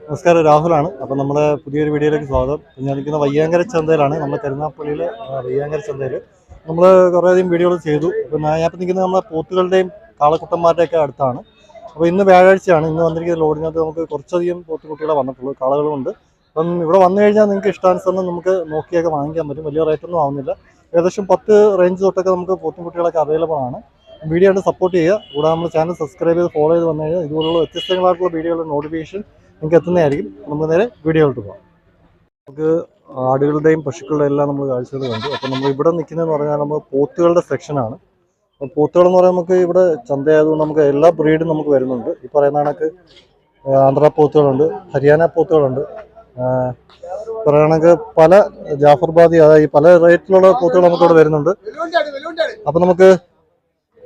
നമസ്കാരം രാഹുലാണ്. അപ്പം നമ്മുടെ പുതിയൊരു വീഡിയോയിലേക്ക് സ്വാഗതം. ഞാൻ നിൽക്കുന്ന വയ്യാങ്കര ചന്തയിലാണ്. നമ്മൾ കരുനാപ്പള്ളിയിലെ വയ്യാങ്കര ചന്തയിൽ നമ്മൾ കുറേയധികം വീഡിയോകൾ ചെയ്തു. അപ്പം ഞാൻ ഇപ്പം നിൽക്കുന്നത് നമ്മുടെ പോത്തുകളുടെയും കാളക്കുട്ടന്മാരുടെയൊക്കെ അടുത്താണ്. അപ്പോൾ ഇന്ന് വ്യാഴാഴ്ചയാണ്. ഇന്ന് വന്നിരിക്കുന്ന ലോഡിനകത്ത് നമുക്ക് കുറച്ചധികം പോത്തുകുട്ടികളെ വന്നിട്ടുള്ളൂ. കാളകളുമുണ്ട്. അപ്പം ഇവിടെ വന്നു കഴിഞ്ഞാൽ നിങ്ങൾക്ക് ഇഷ്ടാനുസരണം നമുക്ക് നോക്കിയൊക്കെ വാങ്ങിക്കാൻ പറ്റും. വലിയ റേറ്റൊന്നും ആവുന്നില്ല. ഏകദേശം പത്ത് റേഞ്ച് തൊട്ടൊക്കെ നമുക്ക് പോത്തുകുട്ടികളൊക്കെ അവൈലബിൾ ആണ്. വീഡിയോ കണ്ട് സപ്പോർട്ട് ചെയ്യുക. കൂടാതെ നമ്മൾ ചാനൽ സബ്സ്ക്രൈബ് ചെയ്ത് ഫോളോ ചെയ്ത് വന്നു കഴിഞ്ഞാൽ ഇതുപോലുള്ള വ്യത്യസ്തങ്ങളായിട്ടുള്ള വീഡിയോകളുടെ നോട്ടിഫിക്കേഷൻ നിങ്ങൾക്ക് എത്തുന്നതായിരിക്കും. നമുക്ക് നേരെ വീഡിയോയിലോട്ട് പോകാം. നമുക്ക് ആടുകളുടെയും പശുക്കളുടെയും എല്ലാം നമ്മൾ കാഴ്ചകൾ കണ്ടു. അപ്പോൾ നമ്മൾ ഇവിടെ നിൽക്കുന്നതെന്ന് പറഞ്ഞാൽ നമ്മൾ പോത്തുകളുടെ സെക്ഷനാണ് അപ്പോൾ പോത്തുകളെന്ന് പറയാൻ നമുക്ക് ഇവിടെ ചന്തയായതുകൊണ്ട് നമുക്ക് എല്ലാ ബ്രീഡും നമുക്ക് വരുന്നുണ്ട്. ഈ പറയുന്ന കണക്ക് ആന്ധ്ര പോത്തുകളുണ്ട് ഹരിയാന പോത്തുകളുണ്ട്. പറയുകയാണെങ്കിൽ പല ജാഫർബാദി അതായത് പല റേറ്റിലുള്ള പോത്തുകൾ നമുക്ക് ഇവിടെ വരുന്നുണ്ട്. അപ്പം നമുക്ക്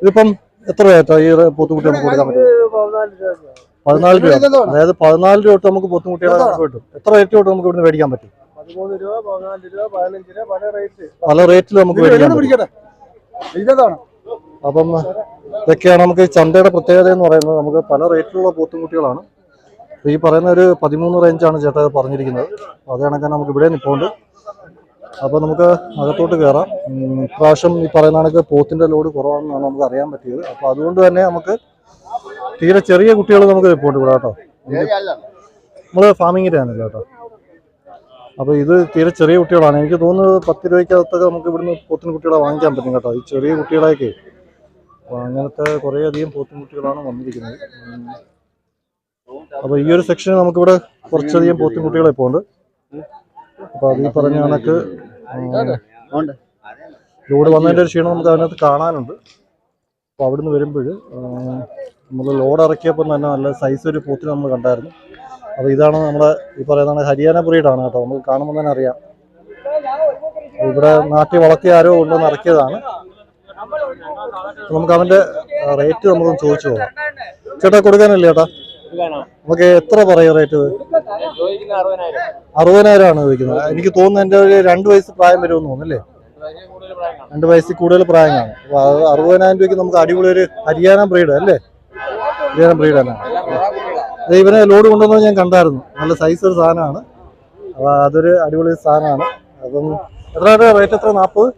ഇതിപ്പം എത്ര റേറ്റാണ് ഈ പോത്തുകുട്ടി നമുക്ക് കൊടുക്കാൻ പറ്റും പതിനാല് രൂപ അതായത് പതിനാല് രൂപ തൊട്ട് നമുക്ക് പോത്തുകുട്ടികളെ നമുക്ക് കിട്ടും. എത്ര റേറ്റ് തൊട്ട് നമുക്ക് ഇവിടുന്ന് മേടിക്കാൻ പറ്റും? പല റേറ്റിൽ നമുക്ക് മേടിക്കാൻ പറ്റും. അപ്പം ഇതൊക്കെയാണ് നമുക്ക് ചന്തയുടെ പ്രത്യേകത എന്ന് പറയുന്നത്. നമുക്ക് പല റേറ്റിലുള്ള പോത്തുകുട്ടികളാണ് ഈ പറയുന്ന ഒരു പതിമൂന്ന് റേഞ്ചാണ് ചേട്ടാ പറഞ്ഞിരിക്കുന്നത്. അത് കണക്കാൻ നമുക്ക് ഇവിടെ നിൽപ്പുണ്ട് അപ്പോൾ നമുക്ക് അകത്തോട്ട് കയറാം ഇപ്രാവശ്യം ഈ പറയുന്ന കണക്ക് പോത്തിന്റെ ലോഡ് കുറവാണെന്നാണ് നമുക്ക് അറിയാൻ പറ്റിയത്. അപ്പോൾ അതുകൊണ്ട് തന്നെ നമുക്ക് തീരെ ചെറിയ കുട്ടികൾ നമുക്ക് റിപ്പോർട്ട് ഇവിടെ കേട്ടോ. നമ്മൾ ഫാമിങ്ങിന്റെ ആണല്ലോ കേട്ടോ. അപ്പോൾ ഇത് തീരെ ചെറിയ കുട്ടികളാണ്. എനിക്ക് തോന്നുന്നത് പത്ത് രൂപയ്ക്കകത്തൊക്കെ നമുക്ക് ഇവിടുന്ന് പോത്തിൻ കുട്ടികളെ വാങ്ങിക്കാൻ പറ്റും കേട്ടോ. ഈ ചെറിയ കുട്ടികളെയൊക്കെ. അപ്പോൾ അങ്ങനത്തെ കുറേയധികം പോത്തിൻ കുട്ടികളാണ് വന്നിരിക്കുന്നത്. അപ്പൊ അപ്പോൾ ഈ ഒരു സെക്ഷനിൽ നമുക്കിവിടെ കുറച്ചധികം പോത്തിൻ കുട്ടികളെ ഇപ്പോൾ ഉണ്ട്. അപ്പോൾ അത് ഈ പറഞ്ഞ കണക്ക് ലോഡ് വന്നതിന്റെ ഒരു ക്ഷീണം നമുക്ക് അതിനകത്ത് കാണാനുണ്ട്. അപ്പോൾ അവിടുന്ന് വരുമ്പോൾ നമ്മൾ ലോഡ് ഇറക്കിയപ്പം തന്നെ നല്ല സൈസ് ഒരു പോത്തിന് നമ്മൾ കണ്ടായിരുന്നു. അപ്പോൾ ഇതാണ് നമ്മുടെ ഈ പറയുന്ന ഹരിയാന ബ്രീഡാണ് കേട്ടോ. നമുക്ക് കാണുമ്പോൾ തന്നെ അറിയാം. ഇവിടെ നാട്ടിൽ വളർത്തിയ ആരോ കൊണ്ടുവന്ന് ഇറക്കിയതാണ്. നമുക്ക് അവന്റെ റേറ്റ് നമുക്കൊന്ന് ചോദിച്ചു പോകാം. ചേട്ടാ കൊടുക്കാനല്ലേ ചേട്ടാ? നമുക്ക് എത്ര പറയും റേറ്റ് അറുപതിനായിരം ആണ് ചോദിക്കുന്നത്. എനിക്ക് തോന്നുന്നു എന്റെ ഒരു രണ്ട് വയസ്സ് പ്രായം വരുമെന്ന് തോന്നുന്നല്ലേ രണ്ട് വയസ്സിൽ കൂടുതൽ പ്രായമാണ്. അപ്പോൾ അറുപതിനായിരം രൂപയ്ക്ക് നമുക്ക് അടിപൊളി ഒരു ഹരിയാന ബ്രീഡ് അല്ലേ? ഹരിയാന ബ്രീഡ് തന്നെ ഇവനെ ലോഡ് കൊണ്ടുവന്നത് ഞാൻ കണ്ടായിരുന്നു. നല്ല സൈസ് ഒരു സാധനമാണ്. അപ്പോൾ അതൊരു അടിപൊളി സാധനമാണ്. അപ്പം എത്ര റേറ്റ് എത്ര? നാൽപ്പത്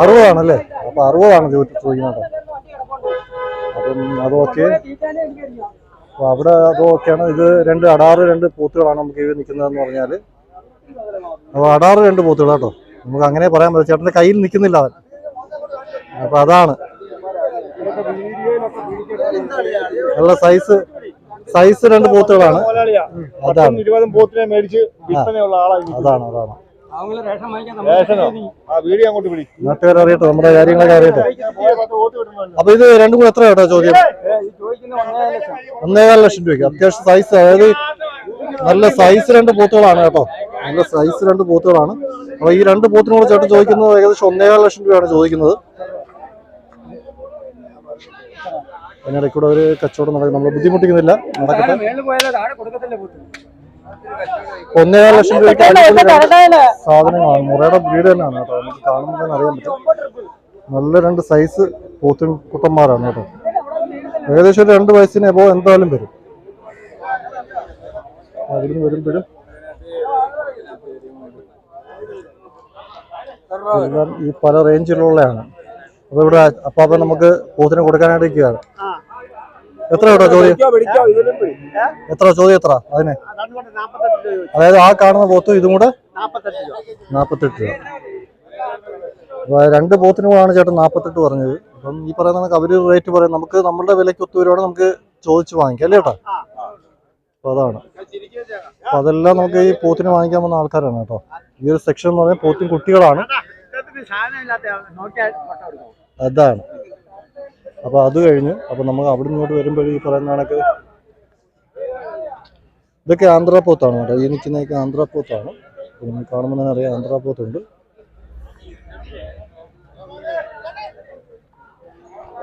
അറുപതാണല്ലേ? അപ്പോൾ അറുപതാണ് ചോദി- ചോദിക്കുന്നത് അപ്പം അത് ഓക്കെ അപ്പോൾ അവിടെ അത് ഓക്കെയാണ് ഇത് രണ്ട് അടാറ് രണ്ട് പൂത്തുകളാണ് നമുക്ക് ഇവ നിൽക്കുന്നതെന്ന് പറഞ്ഞാൽ അപ്പോൾ അടാറ് രണ്ട് പൂത്തുകൾ കേട്ടോ. നമുക്ക് അങ്ങനെ പറയാൻ പറ്റും ചേട്ടന്റെ കയ്യിൽ നിൽക്കുന്നില്ല അവൻ. അപ്പോൾ അതാണ്. നല്ല സൈസ് സൈസ് രണ്ട് പോത്തുകളാണ് അതാണ്. ഇരുപതും പോത്തിനെ മേടിച്ച് വിൽപ്പനയുള്ള ആളാണ് അതാണ് അതാണ്. നാട്ടുകാരറിയട്ടെ നമ്മുടെ കാര്യങ്ങളൊക്കെ അറിയട്ടെ. അപ്പൊ ഇത് രണ്ടും കൂടെ എത്ര കേട്ടോ ചോദ്യം? ഒന്നേകാൽ ലക്ഷം. രൂപയ്ക്ക്. അത്യാവശ്യം സൈസ് അതായത് നല്ല സൈസ് രണ്ട് പോത്തുകളാണ് കേട്ടോ. നല്ല സൈസ് രണ്ട് പോത്തുകളാണ് അപ്പൊ ഈ രണ്ട് പോത്തിനോട് ചേട്ടൻ ചോദിക്കുന്നത് ഏകദേശം ഒന്നേകാൽ ലക്ഷം രൂപയാണ് ചോദിക്കുന്നത്. അതിനിടയ്ക്ക് കൂടെ ഒരു കച്ചവടം നടക്കും. നമ്മൾ ബുദ്ധിമുട്ടിക്കുന്നില്ല. നടക്കട്ടെ. ഒന്നേകാൽ ലക്ഷം രൂപയ്ക്ക് സാധനങ്ങളാണ്. മുറയുടെ ബ്രീഡ് തന്നെയാണ് കേട്ടോ. നമുക്ക് കാണുമ്പോൾ തന്നെ അറിയാൻ പറ്റും. നല്ല രണ്ട് സൈസ് പോത്തും കുട്ടന്മാരാണ് കേട്ടോ. ഏകദേശം ഒരു രണ്ട് വയസ്സിന് എബോ എന്തായാലും വരും. അവിടുന്ന് വരുമ്പോഴും എല്ലാം ഈ പല റേഞ്ചിലുള്ളതാണ് അപ്പൊ ഇവിടെ അപ്പാപ്പ നമുക്ക് പോത്തിനെ കൊടുക്കാനായിട്ട് ഇരിക്കുകയാണ് എത്ര കേട്ടോ ചോദ്യം എത്ര? ചോദ്യം എത്ര? അതിന്? അതായത് ആ കാണുന്ന പോത്തും ഇതും കൂടെ നാപ്പത്തെട്ട് രൂപ. അപ്പൊ രണ്ട് പോത്തിന് കൂടാണ് ചേട്ടൻ നാപ്പത്തെട്ട് പറഞ്ഞത്. അപ്പം ഈ പറയുന്ന കണക്ക് അവർ റേറ്റ് പറയും. നമുക്ക് നമ്മളുടെ വിലയ്ക്ക് ഒത്തുവരുവാണ് നമുക്ക് ചോദിച്ചു വാങ്ങിക്കാം അല്ലേ ചേട്ടാ അപ്പൊ അതാണ്. അപ്പൊ അതെല്ലാം നമുക്ക് ഈ പോത്തിന് വാങ്ങിക്കാൻ വന്ന ആൾക്കാരാണ് കേട്ടോ. ഈ ഒരു സെക്ഷൻ എന്ന് പറഞ്ഞാൽ പോത്തിൻ കുട്ടികളാണ്. അതാണ്. അപ്പോൾ അത് കഴിഞ്ഞ് അപ്പോൾ നമ്മൾ അവിടെ ഇങ്ങോട്ട് വരുമ്പോഴും ഈ പറയുന്ന കണക്ക് ഇതൊക്കെ ആന്ധ്രാപോത്താണ് കേട്ടോ. ഈ നിൽക്കുന്നതൊക്കെ ആന്ധ്രാപോത്താണ്. നിങ്ങൾ കാണുമ്പോൾ തന്നെ അറിയാം ആന്ധ്രാപോത്തുണ്ട്.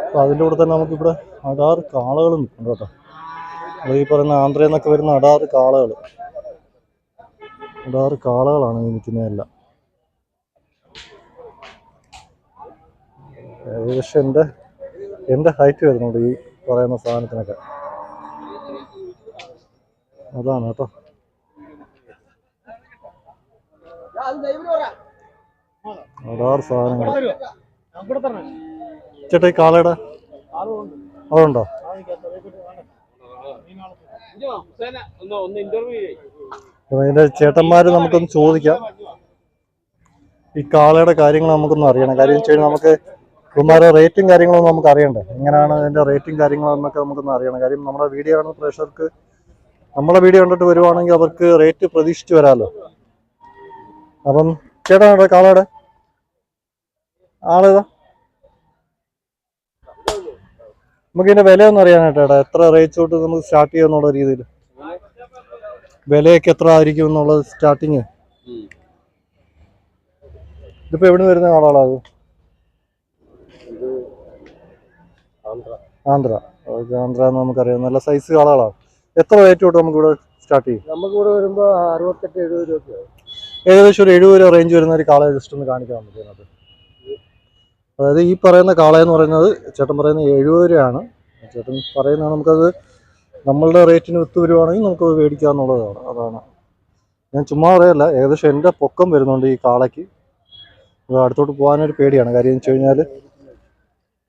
അപ്പൊ അതിന്റെ കൂടെ തന്നെ നമുക്കിവിടെ അടാറ് കാളകൾ നിൽക്കുന്നുണ്ട് കേട്ടോ. അത് ഈ പറയുന്ന ആന്ധ്രയിൽ നിന്നൊക്കെ വരുന്ന അടാറ് കാളകൾ അടാറ് കാളകളാണ് ഈ നിൽക്കുന്നതെല്ലാം. ഏകദേശം എന്റെ എന്റെ ഹൈറ്റ് വരുന്നുണ്ട് ഈ പറയുന്ന സാധനത്തിനൊക്കെ? അതാണ് കേട്ടോ. അടാറ് സാധനങ്ങൾ. ചേട്ടാ ഈ കാളയുടെ? അതുണ്ടോ? അതിന്റെ ചേട്ടന്മാര് നമുക്കൊന്ന് ചോദിക്കാം. ഈ കാളയുടെ കാര്യങ്ങൾ നമുക്കൊന്നും അറിയണം. കാര്യം വെച്ച് കഴിഞ്ഞാൽ നമുക്ക് ഇവന്മാരെ റേറ്റും കാര്യങ്ങളൊന്നും നമുക്ക് അറിയണ്ടേ? എങ്ങനെയാണ് അതിന്റെ റേറ്റും കാര്യങ്ങളെന്നൊക്കെ നമുക്കൊന്ന് അറിയണം. കാര്യം നമ്മുടെ വീഡിയോ കാണുന്ന പ്രേക്ഷകർക്ക് നമ്മളെ വീഡിയോ കണ്ടിട്ട് വരുവാണെങ്കിൽ അവർക്ക് റേറ്റ് പ്രതീക്ഷിച്ച് വരാമല്ലോ അപ്പം ചേട്ടാ അവിടെ കാളയുടെ ആളേതാ. നമുക്ക് ഇതിന്റെ വിലയൊന്നും അറിയാനായിട്ടാ എത്ര റേറ്റ് തൊട്ട് നമുക്ക് സ്റ്റാർട്ട് ചെയ്യാന്നുള്ള രീതിയിൽ? വിലയൊക്കെ എത്ര ആയിരിക്കും എന്നുള്ളത് സ്റ്റാർട്ടിങ് ഇതിപ്പോ എവിടെ നിന്ന് വരുന്ന ആളാണത് ആന്ധ്ര. ഓക്കെ ആന്ധ്ര എന്ന് നമുക്കറിയാം. നല്ല സൈസ് ആളാണ് എത്ര റേറ്റ് തൊട്ട് നമുക്ക് ഇവിടെ സ്റ്റാർട്ട് ചെയ്യും? നമുക്ക് ഇവിടെ വരുമ്പോൾ അറുപത്തെട്ട് എഴുപത് രൂപ ഏകദേശം ഒരു എഴുപത് രൂപ റേഞ്ച് വരുന്ന ഒരു കാളയെ ജസ്റ്റ് ഒന്ന് കാണിക്കാൻ നമുക്ക് ഇതിനകത്ത്. അതായത് ഈ പറയുന്ന കാളയെന്ന് എന്ന് പറയുന്നത് ചേട്ടൻ പറയുന്ന എഴുപത് രൂപയാണ്. ചേട്ടൻ പറയുന്നത് നമുക്കത് നമ്മളുടെ റേറ്റിന് വിത്ത് വരുവാണെങ്കിൽ നമുക്ക് മേടിക്കാന്നുള്ളതാണ് അതാണ്. ഞാൻ ചുമ്മാ പറയല്ല ഏകദേശം എന്റെ പൊക്കം വരുന്നുണ്ട് ഈ കാളയ്ക്ക്. അടുത്തോട്ട് പോകാനൊരു പേടിയാണ്. കാര്യം എന്ന് വെച്ച് കഴിഞ്ഞാൽ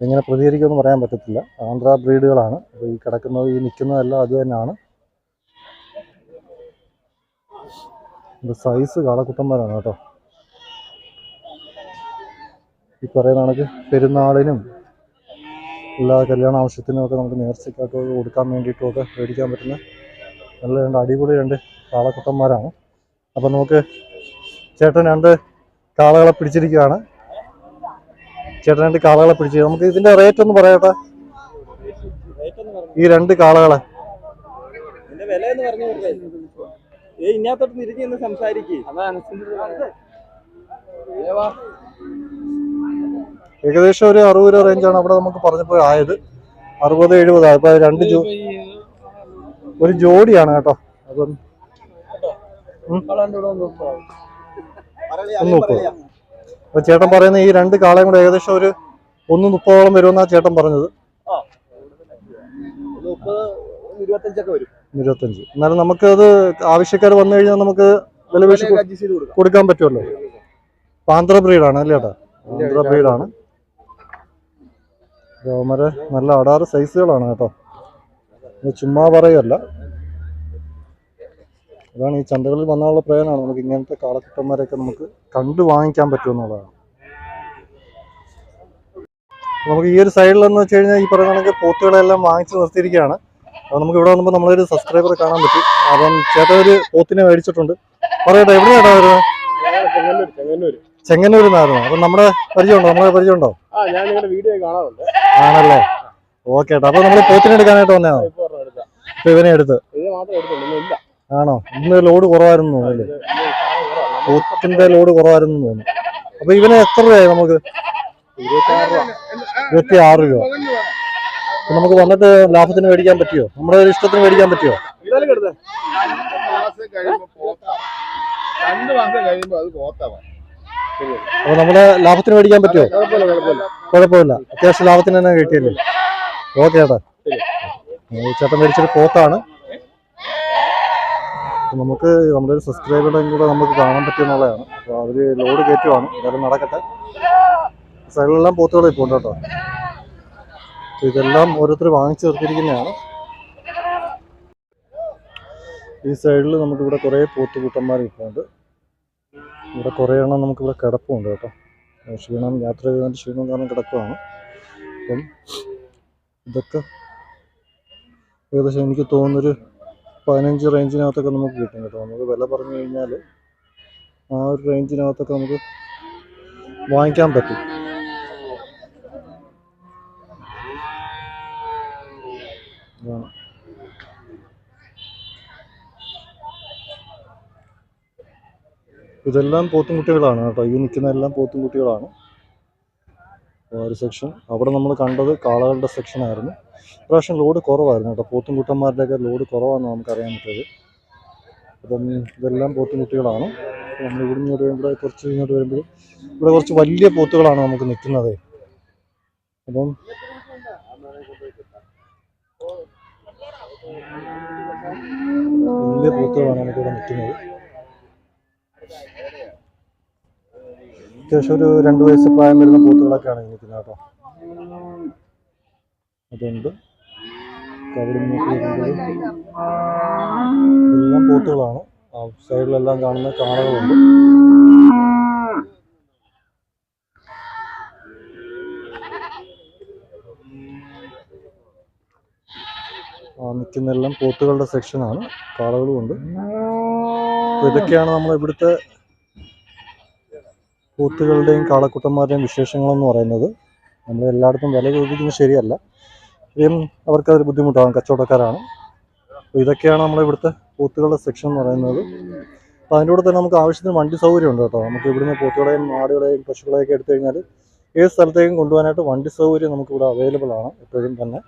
എങ്ങനെ പ്രതികരിക്കുമെന്ന് പറയാൻ പറ്റത്തില്ല. ആന്ധ്ര ബ്രീഡുകളാണ്. അപ്പോൾ ഈ കിടക്കുന്നത് ഈ നിൽക്കുന്നതെല്ലാം അത് തന്നെയാണ്. ഇത് സൈസ് കാളക്കുട്ടന്മാരാണ് കേട്ടോ. ഈ പറയുന്ന കണക്ക് പെരുന്നാളിനും എല്ലാ കല്യാണ ആവശ്യത്തിനും ഒക്കെ നമുക്ക് നേർച്ചയ്ക്കായിട്ട് കൊടുക്കാൻ വേണ്ടിയിട്ടുമൊക്കെ മേടിക്കാൻ പറ്റുന്ന നല്ല രണ്ട് അടിപൊളി രണ്ട് കാളക്കുട്ടന്മാരാണ്. അപ്പം നമുക്ക് ചേട്ടൻ രണ്ട് കാളകളെ പിടിച്ചിരിക്കുകയാണ്. ചേട്ടൻ രണ്ട് കാളകളെ പിടിച്ചു നമുക്ക് ഇതിന്റെ റേറ്റ് ഒന്ന് പറയട്ടെ? ഈ രണ്ട് കാളകളെ. എന്റെ വില എന്ന് പറഞ്ഞു ഏ ഇന്നത്തോട്ട് തിരിഞ്ഞ് നിന്ന് സംസാരിക്കേ. ഏകദേശം ഒരു അറുപത് രൂപ റേഞ്ചാണ് അവിടെ നമുക്ക് പറഞ്ഞപ്പോ ആയത്. അറുപത് എഴുപത് അപ്പൊ രണ്ട് ജോ ഒരു ജോഡിയാണ് കേട്ടോ. അപ്പം ഒന്ന് മുപ്പത് അപ്പൊ ചേട്ടൻ പറയുന്ന ഈ രണ്ട് കാളയും കൂടെ ഏകദേശം ഒരു ഒന്ന് മുപ്പതോളം വരുമെന്നാ ചേട്ടൻ പറഞ്ഞത്. ഇരുപത്തഞ്ച്. എന്നാലും നമുക്ക് അത് ആവശ്യക്കാർ വന്നു കഴിഞ്ഞാൽ നമുക്ക് വില കൊടുക്കാൻ പറ്റുമല്ലോ. പാന്ത്ര ആന്ധ്ര ബ്രീഡാണ് അല്ലേ ചേട്ടാ ആന്ധ്ര ബ്രീഡാണ്. നല്ല അടാറ് സൈസുകളാണ് കേട്ടോ. ചുമ്മാ പറയുമല്ല അതാണ് ഈ ചന്തകളിൽ വന്നാലുള്ള പ്രയോജനമാണ്. നമുക്ക് ഇങ്ങനത്തെ കാളക്കുട്ടന്മാരെയൊക്കെ നമുക്ക് കണ്ടു വാങ്ങിക്കാൻ പറ്റുമെന്നുള്ളതാണ് നമുക്ക് ഈ ഒരു സൈഡിലെന്ന് വെച്ച് കഴിഞ്ഞാൽ ഈ പറയുന്ന കണക്ക് പോത്തുകളെല്ലാം വാങ്ങിച്ച് നിർത്തിയിരിക്കുകയാണ്. അപ്പോൾ നമുക്ക് ഇവിടെ വന്നപ്പോൾ നമ്മളൊരു സബ്സ്ക്രൈബറെ കാണാൻ പറ്റി. അപ്പം ചേട്ടൻ ഒരു പോത്തിനെ മേടിച്ചിട്ടുണ്ട്. പറയട്ടെ എവിടെയാണ് വരുന്നത്? ചെങ്ങന്നൂർ നിന്നായിരുന്നു. അപ്പം നമ്മുടെ പരിചയമുണ്ടോ? നമ്മളെ പരിചയമുണ്ടോ? ആണല്ലേ? ഓക്കെ ഏട്ടാ അപ്പൊ നമ്മൾ പോത്തിനെ എടുക്കാനായിട്ട് വന്നതാണോ? ഇപ്പൊ ഇവനെ എടുത്ത്. ആണോ? ഇന്ന് ലോഡ് കുറവായിരുന്നു തോന്നുന്നു അല്ലേ? ലോഡ് കുറവായിരുന്നു തോന്നുന്നു. അപ്പൊ ഇവന് എത്ര രൂപയായി നമുക്ക്? ഇരുപത്തി ആറ് രൂപ നമുക്ക് വന്നിട്ട് ലാഭത്തിന് മേടിക്കാൻ പറ്റിയോ? നമ്മുടെ ഒരു ഇഷ്ടത്തിന് മേടിക്കാൻ പറ്റിയോ? അപ്പൊ നമ്മുടെ ലാഭത്തിന് മേടിക്കാൻ പറ്റുമോ കുഴപ്പമില്ല അത്യാവശ്യം ലാഭത്തിന് തന്നെ കിട്ടിയല്ലേ? ഓക്കെ ചേട്ടാ. ചേട്ടൻ മേടിച്ചൊരു പോത്താണ് നമുക്ക് നമ്മുടെ ഒരു സബ്സ്ക്രൈബറുടെയും കൂടെ നമുക്ക് കാണാൻ പറ്റുമെന്നുള്ളതാണ്. അപ്പോൾ അവർ ലോഡ് കയറ്റുവാണ്. എന്തായാലും നടക്കട്ടെ. സൈഡിലെല്ലാം പോത്തുകൾ ഇപ്പോൾ ഉണ്ട്? കേട്ടോ ഇതെല്ലാം ഓരോരുത്തർ വാങ്ങിച്ചു നിർത്തിയിരിക്കുന്നതാണ്. ഈ സൈഡിൽ നമുക്കിവിടെ കുറേ പോത്തുകൂട്ടന്മാർ ഇപ്പോണ്ട്. ഇവിടെ കുറേ എണ്ണം നമുക്കിവിടെ കിടപ്പുണ്ട് കേട്ടോ. ക്ഷീണം യാത്ര ചെയ്തതിന്റെ ക്ഷീണം കാരണം കിടക്കുവാണ്. അപ്പം ഇതൊക്കെ ഏകദേശം എനിക്ക് തോന്നുന്നൊരു പതിനഞ്ച് റേഞ്ചിനകത്തൊക്കെ നമുക്ക് കിട്ടും കേട്ടോ. നമുക്ക് വില പറഞ്ഞു കഴിഞ്ഞാൽ ആ ഒരു റേഞ്ചിനകത്തൊക്കെ നമുക്ക് വാങ്ങിക്കാൻ പറ്റും. ഇതാണ്. ഇതെല്ലാം പോത്തുംകുട്ടികളാണ് കേട്ടോ. ഈ നിൽക്കുന്ന എല്ലാം പോത്തുംകുട്ടികളാണ്. ഒരു സെക്ഷൻ അവിടെ നമ്മൾ കണ്ടത് കാളകളുടെ സെക്ഷൻ ആയിരുന്നു. ഇപ്രാവശ്യം ലോഡ് കുറവായിരുന്നു കേട്ടോ. പോത്തുംകുട്ടന്മാരുടെയൊക്കെ ലോഡ് കുറവാണെന്ന് നമുക്കറിയാൻ പറ്റിയത് അപ്പം ഇതെല്ലാം പോത്തുംകുട്ടികളാണ്. നമ്മൾ ഇവിടെ ഇങ്ങോട്ട് വരുമ്പോൾ കുറച്ച് ഇങ്ങോട്ട് വരുമ്പോൾ ഇവിടെ കുറച്ച് വലിയ പോത്തുകളാണ് നമുക്ക് നിൽക്കുന്നത്. അപ്പം വലിയ പോത്തുകളാണ് നമുക്കിവിടെ നിൽക്കുന്നത്. അത്യാവശ്യം ഒരു രണ്ട് വയസ്സ് പ്രായം വരുന്ന പോത്തുകളൊക്കെയാണ് നിൽക്കുന്നത് കേട്ടോ അതുണ്ട്. ഇതെല്ലാം പോത്തുകളാണ് സൈഡിലെല്ലാം കാണുന്ന കാളകളുണ്ട്. നിൽക്കുന്നെല്ലാം പോത്തുകളുടെ സെക്ഷനാണ്. കാളകളും ഉണ്ട് ഇതൊക്കെയാണ് നമ്മൾ ഇവിടുത്തെ പോത്തുകളുടെയും കാളക്കൂട്ടന്മാരുടെയും വിശേഷങ്ങളെന്ന് പറയുന്നത് നമ്മൾ എല്ലായിടത്തും വില ചോദിക്കുന്നത് ശരിയല്ല. ഇതും അവർക്കതൊരു ബുദ്ധിമുട്ടാകും കച്ചവടക്കാരാണ്. അപ്പോൾ ഇതൊക്കെയാണ് നമ്മൾ ഇവിടുത്തെ പോത്തുകളുടെ സെക്ഷൻ എന്ന് പറയുന്നത്. അപ്പോൾ അതിന്റെ കൂടെ തന്നെ നമുക്ക് ആവശ്യത്തിന് വണ്ടി സൗകര്യം ഉണ്ട് കേട്ടോ. നമുക്ക് ഇവിടുന്ന് പോത്തുകളെയും ആടുകളെയും പശുക്കളെയൊക്കെ എടുത്തു കഴിഞ്ഞാൽ ഏത് സ്ഥലത്തേക്കും കൊണ്ടുപോകാനായിട്ട് വണ്ടി സൗകര്യം നമുക്കിവിടെ അവൈലബിൾ ആണ് എപ്പോഴും തന്നെ.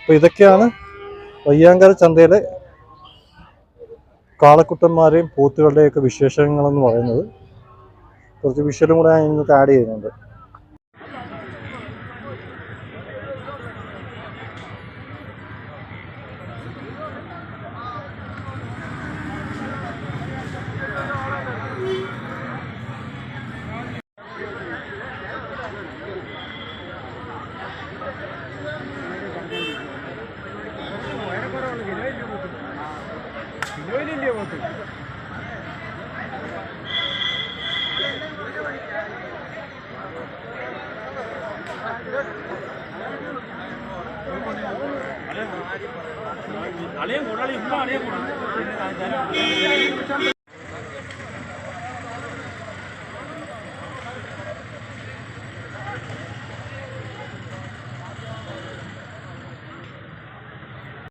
അപ്പോൾ ഇതൊക്കെയാണ് വയ്യാങ്കര ചന്തയിലെ കാളക്കുട്ടന്മാരെയും പോത്തുകളുടെയൊക്കെ വിശേഷങ്ങളെന്ന് പറയുന്നത്. കുറച്ച് വിഷ്വലും കൂടെ ഞാൻ ഇന്നത്തെ ആഡ് ചെയ്യുന്നുണ്ട്. അളിയൻ കൂടാളി ഇപ്പൊ അളിയൻ കൂടാ